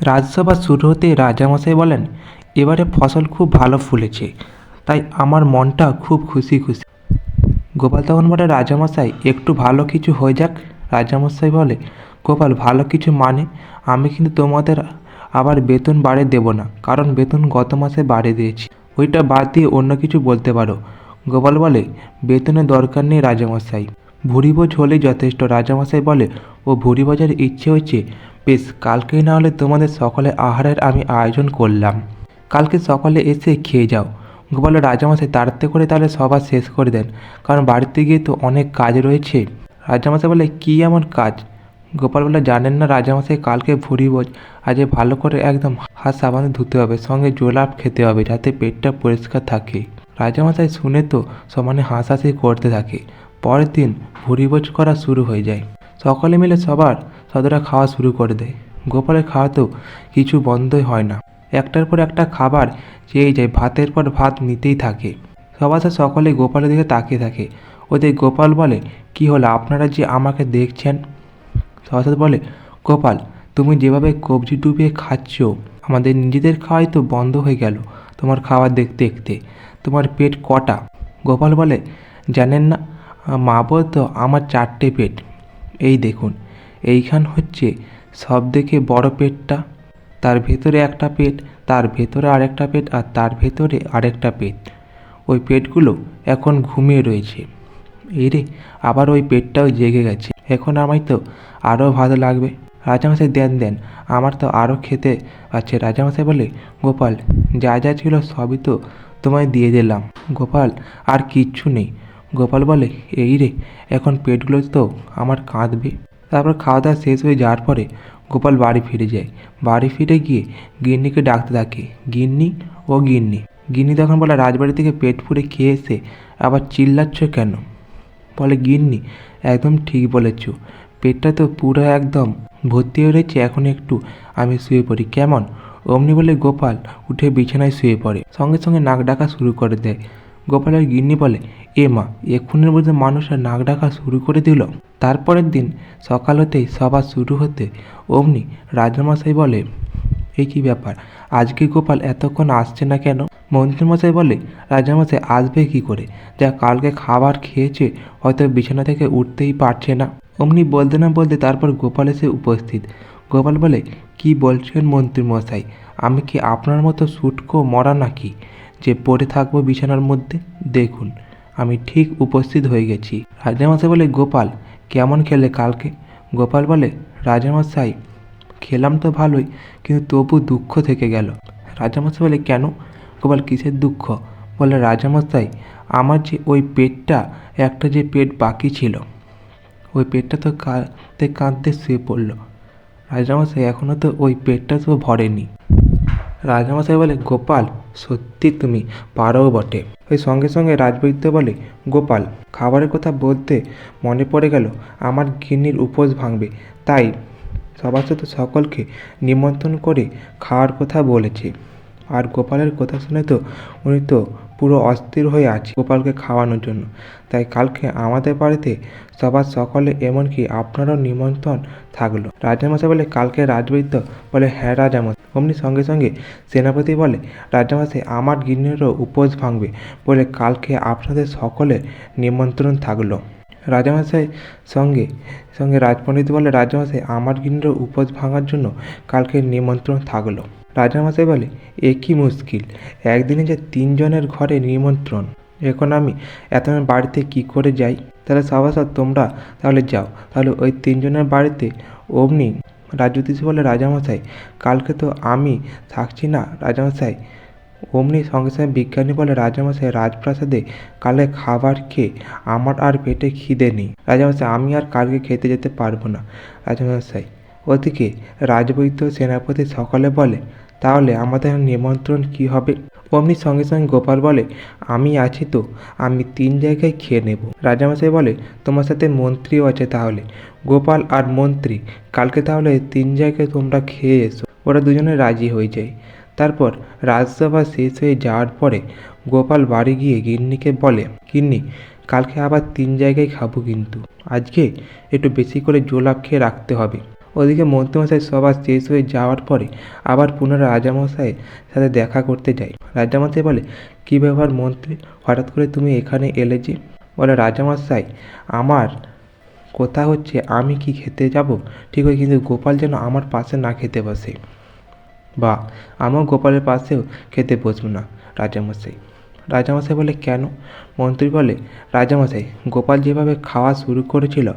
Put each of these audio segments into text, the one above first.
রাজসভা শুরু হতে রাজামশাই বলেন, এবারে ফসল খুব ভালো ফুলেছে, তাই আমার মনটা খুব খুশি খুশি। গোপাল তখন বলে, রাজামশাই, একটু ভালো কিছু হয়ে যাক। রাজামশাই বলে, গোপাল, ভালো কিছু মানে? আমি কিন্তু তোমাদের আবার বেতন বাড়িয়ে দেবো না, কারণ বেতন গত মাসে বাড়িয়ে দিয়েছি। ওইটা বাদ দিয়ে অন্য কিছু বলতে পারো। গোপাল বলে, বেতনের দরকার নেই রাজামশাই। বোঝ হলেই যথেষ্ট, রাজামশাই বলে, ও বোঝার ইচ্ছে হচ্ছে বেশ, কালকেই না হলে তোমাদের সকলে আহারের আমি আয়োজন করলাম। কালকে সকালে এসে খেয়ে যাও। গোপাল রাজামশাই তাড়াতাড়ি করে তাহলে সবার শেষ করে দেন। কারণ বাড়িতে গিয়ে তো অনেক কাজ রয়েছে। রাজামশাই বলে, কী এমন কাজ? গোপাল বলে, জানেন না রাজামশাই, কালকে বোঝ আজকে ভালো করে একদম হাত সাবানে ধুতে হবে, সঙ্গে জোলাপ খেতে হবে, যাতে পেটটা পরিষ্কার থাকে। রাজামশাই শুনে তো সমানে হাসাহাসি করতে থাকে। পরের দিন ভুড়ি ভোজ করা শুরু হয়ে যায়। সকলে মিলে সবার সদরা খাওয়া শুরু করে দেয়। গোপালের খাওয়াতেও কিছু বন্ধই হয় না। একটার পর একটা খাবার চেয়ে যায়, ভাতের পর ভাত নিতেই থাকে। সবার সাথে সকলে গোপালের দিকে তাকিয়ে থাকে। ওদের গোপাল বলে, কি হলো, আপনারা যে আমাকে দেখছেন? সরস্বতী বলে, গোপাল, তুমি যেভাবে কবজি ডুবিয়ে খাচ্ছ, আমাদের নিজেদের খাওয়াই তো বন্ধ হয়ে গেল, তোমার খাবার দেখতে দেখতে, তোমার পেট কটা? গোপাল বলে, জানেন না মা বলতো আমার চারটে পেট। এই দেখুন, এইখান হচ্ছে সব থেকে বড় পেটটা। তার ভেতরে একটা পেট, তার ভেতরে আরেকটা পেট, আর তার ভেতরে আরেকটা পেট। ওই পেটগুলো এখন ঘুমিয়ে রয়েছে। এই রে আবার ওই পেটটাও জেগে গেছে। এখন আমায় তো আরও ভালো লাগবে। রাজামশাই, দেন দেন, আমার তো আরও খেতে আছে। রাজামশাই বলে, গোপাল, যা যা ছিল সবই তো তোমায় দিয়ে দিলাম। গোপাল, আর কিচ্ছু নেই। গোপাল বলে, এই রে, এখন পেটগুলো তো আমার কাঁদবে। তারপর খাওয়া দাওয়া শেষ হয়ে যাওয়ার পরে গোপাল বাড়ি ফিরে যায়। বাড়ি ফিরে গিয়ে গিন্নিকে ডাকতে থাকে, গিন্নি, ও গিন্নি গিন্নি তখন বলে, রাজবাড়ি থেকে পেট পুড়ে খেয়ে এসে আবার চিল্লাচ্ছ কেন? বলে, গিন্নি, একদম ঠিক বলেছ। পেটটা তো পুরো একদম ভর্তি হয়ে রয়েছে, এখন একটু আমি শুয়ে পড়ি। কেমন? অমনি বলে, গোপাল উঠে বিছানায় শুয়ে পড়ে। সঙ্গে সঙ্গে নাক ডাকা শুরু করে দেয়। গোপালের গিন্নি বলে, এ মা, এক্ষুনের মধ্যে মানুষরা নাক ডাকা শুরু করে দিল। তারপরের দিন সকাল হতেই সভা শুরু হতে অমনি রাজামশাই বলে এই কী ব্যাপার? আজকে গোপাল এতক্ষণ আসছে না কেন? মন্ত্রীমশাই বলে, রাজামশাই আসবে কি করে? যা কালকে খাবার খেয়েছে, হয়তো বিছানা থেকে উঠতেই পারছে না। অমনি বলতে না বলতে তারপর গোপাল এসে উপস্থিত। গোপাল বলে, কি বলছেন মন্ত্রীমশাই? আমি কি আপনার মতো সুটকো মরা নাকি? যে পড়ে থাকব বিছানার মধ্যে, দেখুন, আমি ঠিক উপস্থিত হয়ে গেছি। রাজামশাই বলে, গোপাল, কেমন খেলে কালকে? গোপাল বলে, রাজামশাই, খেলাম তো ভালোই, কিন্তু তবু দুঃখ থেকে গেল। রাজামশাই বলে, কেন? গোপাল, কিসের দুঃখ? বলে, রাজামশাই, আমার যে ওই পেটটা, একটা যে পেট বাকি ছিল, ওই পেটটা তো কাঁদতে কাঁদতে শুয়ে পড়ল। রাজামশাই এখনও তো ওই পেটটা তো ভরেনি। রাজামশাই বলে, গোপাল সত্যি তুমি পারো বটে। ওই সঙ্গে সঙ্গে রাজবৈদ্য বলে, গোপাল, খাবারের কথা বলতে মনে পড়ে গেল, আমার গিন্নির উপোস ভাঙবে। তাই সভাসদ সকলকে নিমন্ত্রণ করে খাওয়ার কথা বলেছে। আর গোপালের কথা শুনে তো উনি তো পুরো অস্থির হয়ে আছে গোপালকে খাওয়ানোর জন্য। তাই কালকে আমাদের বাড়িতে সবার সকলে এমনকি আপনারও নিমন্ত্রণ থাকল। রাজামশাই বলে, কালকে রাজবৈদ্য বলে হ্যাঁ রাজামশাই। অমনি সঙ্গে সঙ্গে সেনাপতি বলে, রাজামশাই, আমার গিন্নিরও উপোস ভাঙবে বলে কালকে আপনাদের সকলে নিমন্ত্রণ থাকল। রাজামশাই সঙ্গে সঙ্গে রাজপণ্ডিত বলে, রাজামশাই, আমার গিন্নিরও উপোস ভাঙার জন্য কালকে নিমন্ত্রণ থাকল। রাজামশাই বলে, এ কি মুশকিল? একদিনে যে তিনজনের ঘরে নিমন্ত্রণ। এখন আমি এত বাড়িতে কি করে যাই? তাহলে সভাসদ তোমরা তাহলে যাও। তাহলে ওই তিনজনের বাড়িতে অমনি রাজজ্যোতিষ বলে রাজামশাই কালকে তো আমি থাকছি না। রাজামশাই অমনি সঙ্গে সঙ্গে বিজ্ঞানী বলে রাজামশাই রাজপ্রাসাদে কালে খাবার খেয়ে আমার আর পেটে খিদে নেই। রাজামশাই আমি আর কালকে খেতে যেতে পারব না। রাজামশাই ওদিকে রাজবৈদ্য সেনাপতি সকলে বলে তাহলে আমাদের নিমন্ত্রণ কি হবে? অমনি সঙ্গে সঙ্গে গোপাল বলে, আমি আছি তো, আমি তিন জায়গায় খেয়ে নেব। রাজামশাই বলে, তোমার সাথে মন্ত্রীও আছে তাহলে। গোপাল আর মন্ত্রী, কালকে তাহলে তিন জায়গায় তোমরা খেয়ে এসো। ওরা দুজনে রাজি হয়ে যায়। তারপর রাজসভা শেষ হয়ে যাওয়ার পরে গোপাল বাড়ি গিয়ে গিন্নিকে বলে, গিন্নি, কালকে আবার তিন জায়গায় খাব কিন্তু। আজকে একটু বেশি করে জোলাপ খেয়ে রাখতে হবে। ওদিকে মন্ত্রীমশাই সবার শেষ হয়ে যাওয়ার পরে আবার পুনরায় রাজামশাইয়ের সাথে দেখা করতে যাই রাজামশাই বলে, কী ব্যাপার মন্ত্রী, হঠাৎ করে তুমি এখানে এলে যে? বলে, রাজামশাই, আমার কথা হচ্ছে আমি কি খেতে যাব? ঠিক হয় কিন্তু গোপাল যেন আমার পাশে না খেতে বসে। বা, আমিও গোপালের পাশেও খেতে বসবো না, রাজামশাই। রাজামশাই বলে, কেন? মন্ত্রী বলে, রাজামশাই, গোপাল যেভাবে খাওয়া শুরু করেছিল,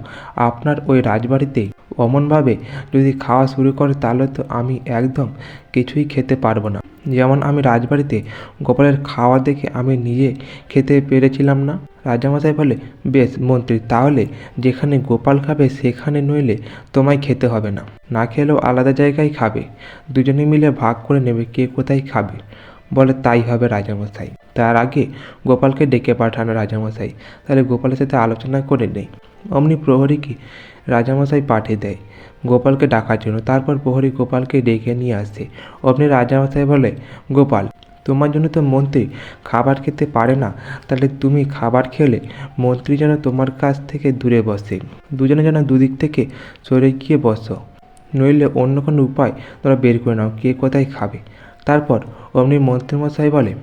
আপনার ওই রাজবাড়িতে অমনভাবে যদি খাওয়া শুরু করে তাহলে তো আমি একদম কিছুই খেতে পারব না। যেমন আমি রাজবাড়িতে গোপালের খাওয়া দেখে আমি নিজে খেতে পেরেছিলাম না। রাজামশাই বলে, বেশ মন্ত্রী, তাহলে যেখানে গোপাল খাবে সেখানে নইলে তোমায় খেতে হবে না। না খেলেও আলাদা জায়গায় খাবে। দুজনে মিলে ভাগ করে নেবে কে কোথায় খাবে। বলে, তাই হবে রাজামশাই। তার আগে গোপালকে ডেকে পাঠানো রাজামশাই। তাহলে গোপালের সাথে আলোচনা করে নেই। অমনি প্রহরীকে রাজামশাই পাঠিয়ে দেয়। গোপালকে ডাকার জন্য। তারপর প্রহরী গোপালকে ডেকে নিয়ে আসে। অমনি রাজামশাই বলে, গোপাল, তোমার জন্য তো মন্ত্রী খাবার খেতে পারে না। তাহলে তুমি খাবার খেলে মন্ত্রী যেন তোমার কাছ থেকে দূরে বসে। দুজনে যেন দুদিক থেকে সরে গিয়ে বসো। নইলে অন্য কোনো উপায় তোমরা বের করে নাও, কে কোথায় খাবে? তারপর অমনি মন্ত্রীমশাই বলে,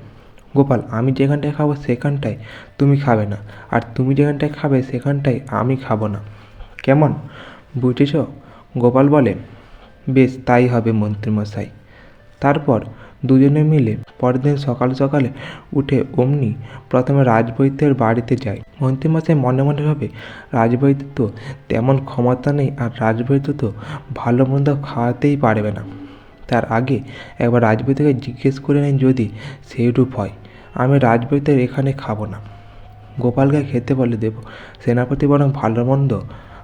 গোপাল, আমি যেখানটায় খাব সেখানটায় তুমি খাবে না। আর তুমি যেখানটায় খাবে সেখানটায় আমি খাব না। কেমন? বুঝেছ? গোপাল বলে, বেশ, তাই হবে মন্ত্রীমশাই। তারপর দুজনে মিলে পরের দিন সকাল সকালে উঠে অমনি প্রথমে রাজবৈদ্যের বাড়িতে যায় মন্ত্রীমশাই মনে মনে ভাবে, রাজবৈদ্য তো তেমন ক্ষমতা নেই আর রাজবৈদ্য তো ভালো মন্দ খাওয়াতেই পারবে না। তার আগে একবার রাজবৈদ্যকে জিজ্ঞেস করে নেন যদি সেইরূপ হয়। আমি রাজবৈদ্যের এখানে খাব না। গোপালকে খেতে বলে দেব, সেনাপতি বরং ভালো মন্দ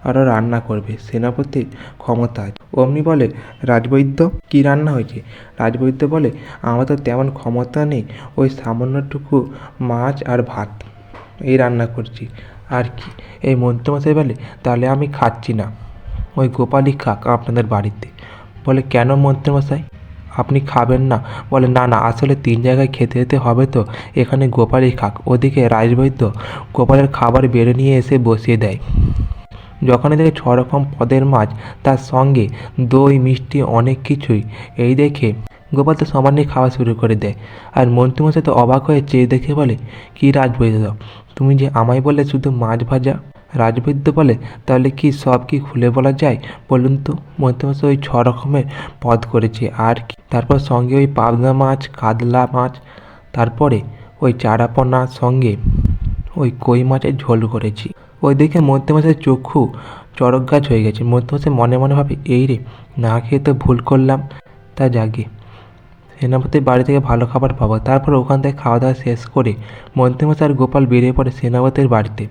আরও রান্না করবে। সেনাপতির ক্ষমতা অমনি বলে, রাজবৈদ্য, কী রান্না হয়েছে? রাজবৈদ্য বলে, আমার তো তেমন ক্ষমতা নেই। ওই সামান্যটুকু মাছ আর ভাত। এই রান্না করছি। আর কি? এই মন্ত্রমশাই বলে, তাহলে আমি খাচ্ছি না। ওই গোপালই খাক আপনাদের বাড়িতে। বলে, কেন মন্ত্রীমশাই? আপনি খাবেন না। বলে, না না, আসলে তিন জায়গায় খেতে যেতে হবে তো। এখানে গোপালই খাক। ওদিকে রাজবৈদ্য গোপালের খাবার বেড়ে নিয়ে এসে বসিয়ে দেয়। যখনই দেখে ছ রকম পদের মাছ তার সঙ্গে দই, মিষ্টি, অনেক কিছুই। এই দেখে গোপাল তো সমানে খাওয়া শুরু করে দেয়। আর মন্ত্রীমশাই তো অবাক হয়ে চেয়ে দেখে বলে, কী রাজবৈদ্য? তুমি যে আমায় বললে শুধু মাছ ভাজা? রাজবৈদ্য বলে, তাহলে কি সব কি খুলে বলা যায়? বলুন তো। মধ্যমশাই ওই ছ রকমের পদ করেছে। আর কি? তারপর সঙ্গে ওই পাবদা মাছ, কাতলা মাছ, তারপরে ওই চারাপোনার সঙ্গে ওই কই মাছের ঝোল করেছি। ওই দেখে মধ্যমশাই চক্ষু চড়ক গাছ হয়ে গেছে। মধ্যমশাই মনে মনে ভাবে, এই রে, না খেয়ে তো ভুল করলাম, তা জাগে সেনাপতির বাড়ি থেকে ভালো খাবার পাবো। তারপর ওখান থেকে খাওয়া দাওয়া শেষ করে মন্ত্রীমশাই আর গোপাল বেরিয়ে পড়ে সেনাপতির বাড়িতে।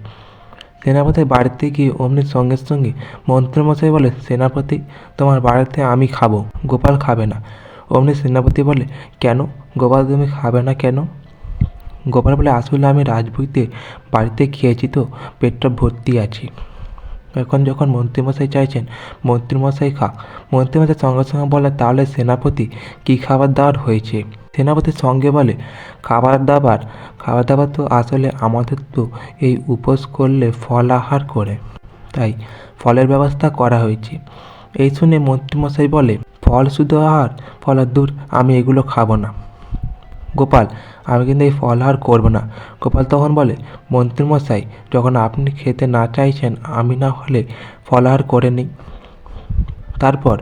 সেনাপতির বাড়িতে গিয়ে অমনি সঙ্গে সঙ্গে মন্ত্রমশাই বলে, সেনাপতি, তোমার বাড়িতে আমি খাব, গোপাল খাবে না। অমনি সেনাপতি বলে, কেন? গোপাল তুমি খাবে না কেন? গোপাল বলে, আসলে আমি রাজবইতে বাড়িতে খেয়েছি তো, পেটটা ভর্তি আছে। এখন যখন মন্ত্রীমশাই চাইছেন, মন্ত্রীমশাই খাক মন্ত্রীমশাই সঙ্গে সঙ্গে বলে, তাহলে সেনাপতি কী খাবার দাবার হয়েছে? সেনাপতির সঙ্গে বলে, খাবার দাবার? খাবার দাবার তো আসলে আমাদের তো এই উপোস করলে ফল আহার করে। তাই ফলের ব্যবস্থা করা হয়েছে। এই শুনে মন্ত্রীমশাই বলে, ফল শুধু আহার? ফল আর দূর আমি এগুলো খাব না। গোপাল, আমি কিন্তু এই ফলহার করব না। গোপাল তখন বলে, মন্ত্রীমশাই, যখন আপনি খেতে না চাইছেন, আমি না হলে ফলহার করে নিই। তারপর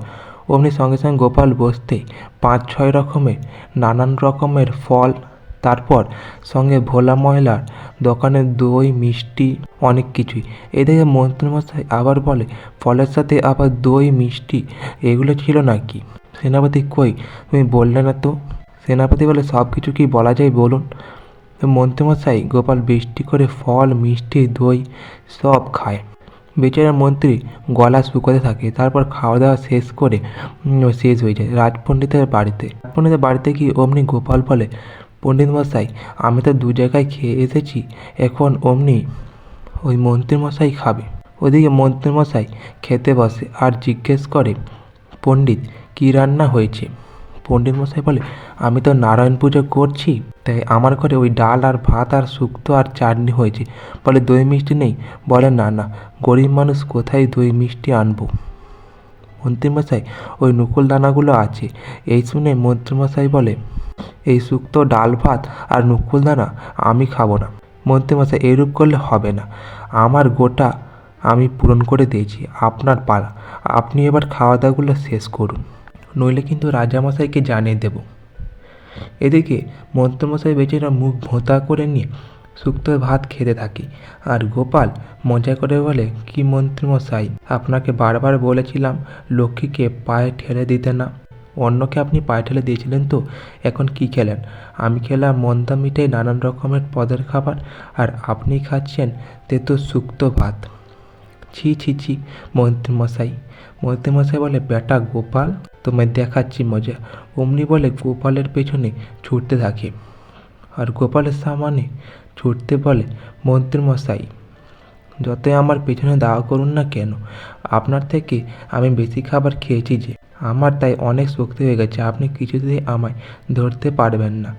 অমনি সঙ্গে সঙ্গে গোপাল বসতে পাঁচ ছয় রকমের, নানান রকমের ফল, তারপর সঙ্গে ভোলা ময়লার দোকানের দই, মিষ্টি, অনেক কিছুই। এদিকে মন্ত্রীমশাই আবার বলে, ফলের সাথে আবার দই, মিষ্টি, এগুলো ছিল নাকি? সেনাপতি কই, তুমি বললে না তো? সেনাপতি বলে সব কিছু কি বলা যায় বলুন? মন্ত্রীমশাই, গোপাল বৃষ্টি করে ফল, মিষ্টি, দই সব খায়। বেচারা মন্ত্রী গলা শুকোতে থাকে, তারপর খাওয়া দাওয়া শেষ করে শেষ হয়ে যায় রাজপণ্ডিতের বাড়িতে। রাজপণ্ডিতের বাড়িতে গিয়ে অমনি গোপাল বলে পণ্ডিত মশাই আমি তো দু জায়গায় খেয়ে এসেছি, এখন অমনি ওই মন্ত্রীমশাই খাবে। ওদিকে মন্ত্রীমশাই খেতে বসে আর জিজ্ঞেস করে, পণ্ডিত, কী রান্না হয়েছে? পণ্ডিত মশাই বলে, আমি তো নারায়ণ পুজো করছি, তাই আমার ঘরে ওই ডাল আর ভাত আর শুক্তো আর চাটনি হয়েছে। বলে, দই মিষ্টি নেই? বলে, না না, গরিব মানুষ কোথায় দই মিষ্টি আনব? মন্ত্রীমশাই ওই নুকুল দানাগুলো আছে। এই শুনে মন্ত্রীমশাই বলে, এই শুক্তো, ডাল, ভাত আর নুকুল দানা আমি খাব না। মন্ত্রীমশাই এরূপ করলে হবে না। আমার গোটা আমি পূরণ করে দিয়েছি, আপনার পালা। আপনি এবার খাওয়া দাওয়াগুলো শেষ করুন। নইলে কিন্তু রাজামশাইকে জানিয়ে দেব। এদিকে মন্ত্রমশাই বেচারা মুখ ভোঁতা করে নিয়ে শুক্তো ভাত খেতে থাকি। আর গোপাল মজা করে বলে, কি মন্ত্রীমশাই, আপনাকে বারবার বলেছিলাম লক্ষ্মীকে পায়ে ঠেলে দিতে না। অন্যকে আপনি পায়ে ঠেলে দিয়েছিলেন তো, এখন কি খেলেন? আমি খেলাম মন্দা মিঠাই নানান রকমের পদের খাবার, আর আপনি খাচ্ছেন তেতো শুক্তো ভাত। ছি ছি ছি মন্ত্রীমশাই মন্ত্রীমশাই বলে, বেটা গোপাল, তোমায় দেখাচ্ছি মজা। অমনি বলে, গোপালের পেছনে ছুটতে থাকে। আর গোপালের সামনে ছুটতে বলে মন্ত্রীমশাই যতই আমার পেছনে দাওয়া করুন না কেন, আপনার থেকে আমি বেশি খাবার খেয়েছি যে, আমার তাই অনেক শক্তি হয়ে গেছে, আপনি কিছুতেই আমায় ধরতে পারবেন না।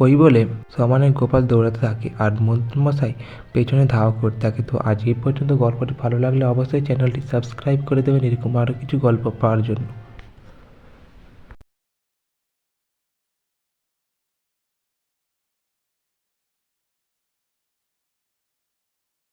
ওই বলে সমানে গোপাল দৌড়াতে থাকে আর মন্ত্রমশাই পেছনে ধাওয়া করতে থাকে। তো আজ এই পর্যন্ত গল্পটি ভালো লাগলে অবশ্যই চ্যানেলটি সাবস্ক্রাইব করে দেবেন। এরকম আরও কিছু গল্প পাওয়ার জন্য।